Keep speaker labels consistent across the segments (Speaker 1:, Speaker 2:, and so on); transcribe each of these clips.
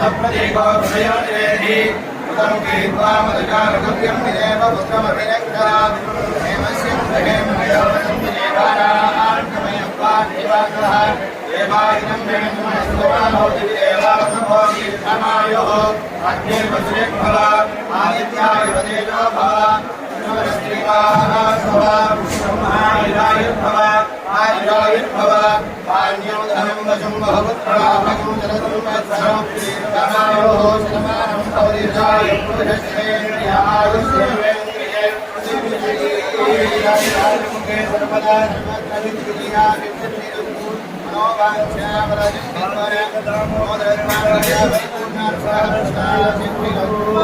Speaker 1: ఆయుతాక్షేభిషోషాణం సప్రదేకో హృదయోజేహి ఉదం కీత్వా మదకారకవ్యం నిదేవ పుత్రమభినక్రా హేమస్య హేమ వియోగం దేవానార్కమయప్పా దేవాగ్రహ దేవాయుధం వేణుమస్తవానోతి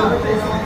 Speaker 1: దేవావసభో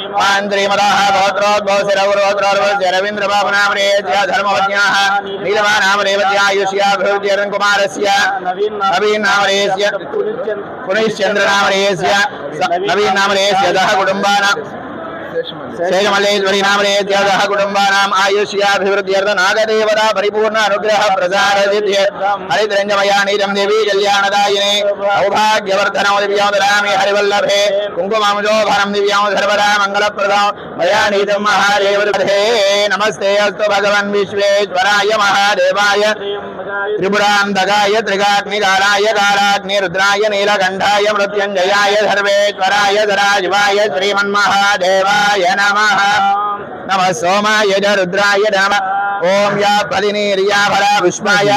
Speaker 2: मान्द्रीमदाः भवत्रोद्भवशिरवरोद्रोद्भवस्य धर्मवज्ञाः नीलमानामरेवत्यायुष्याभिवृद्धिरङ्कुमारस्य नवीन्नामरेस्य पुनश्चन्द्रनामरेस्य नवीन्नामरेस्य दः कुटुम्बानां। మాంద్రీమదః కుటుంబానాం ఆయుష్యాభివృద్ధ్యర్థ నాగదేవతా పరిపూర్ణ అనుగ్రహ ప్రసార హరిద్రంజమయా నీరం దేవీ కళ్యాణదాయినే సౌభాగ్యవర్ధనో దివ్యాం దదామి హరివల్లభే కుంకుమాముజోభరం దివ్యాం సర్వదా మంగళప్రదం మయా నీతం నమస్తే అస్తు భగవన్ విశ్వేశ్వరాయ మహాదేవాయ త్రిపురాంధకాయ త్రిగాగ్నికాలాయ కాలాగ్ని రుద్రాయ నీలకంఠాయ మృత్యుంజయాయ సర్వేశ్వరాయ ధరాజివాయ శ్రీమన్మహాదేవాయ నమ నమ సోమాయ రుద్రాయ నమ ఓం యా పదినీర్యాభర పుష్పాయ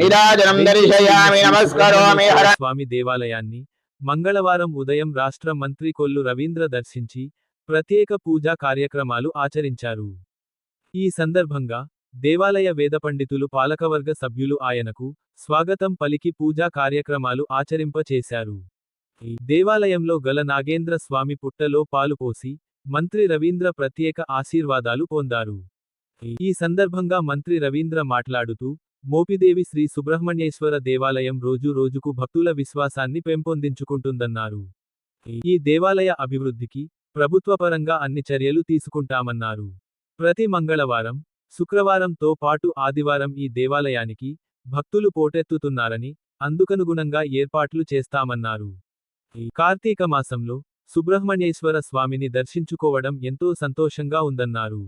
Speaker 2: నిరాజనం దర్శయామి నమస్కరోమి హర
Speaker 3: స్వామి దేవాలయాన్ని మంగళవారం ఉదయం రాష్ట్ర మంత్రి కొల్లు రవీంద్ర దర్శించి ప్రత్యేక పూజా కార్యక్రమాలు ఆచరించారు ఈ సందర్భంగా దేవాలయ వేద పండితులు పాలకవర్గ సభ్యులు ఆయనకు స్వాగతం పలికి పూజా కార్యక్రమాలు ఆచరింపచేశారు. దేవాలయంలో గల నాగేంద్ర స్వామి పుట్టలో పాలు పోసి మంత్రి రవీంద్ర ప్రత్యేక ఆశీర్వాదాలు పొందారు. ఈ సందర్భంగా మంత్రి రవీంద్ర మాట్లాడుతూ మోపిదేవి శ్రీ సుబ్రహ్మణ్యేశ్వర దేవాలయం రోజు రోజుకు భక్తుల విశ్వాసాన్ని పెంపొందించుకుంటుందన్నారు. ఈ దేవాలయ అభివృద్ధికి ప్రభుత్వపరంగా అన్ని చర్యలు తీసుకుంటామన్నారు. ప్రతి మంగళవారం శుక్రవారంతో పాటు ఆదివారం ఈ దేవాలయానికి భక్తులు పోటెత్తుతున్నారని అందుకనుగుణంగా ఏర్పాట్లు చేస్తామన్నారు. కార్తీక మాసంలో సుబ్రహ్మణ్యేశ్వర స్వామిని దర్శించుకోవడం ఎంతో సంతోషంగా ఉందన్నారు.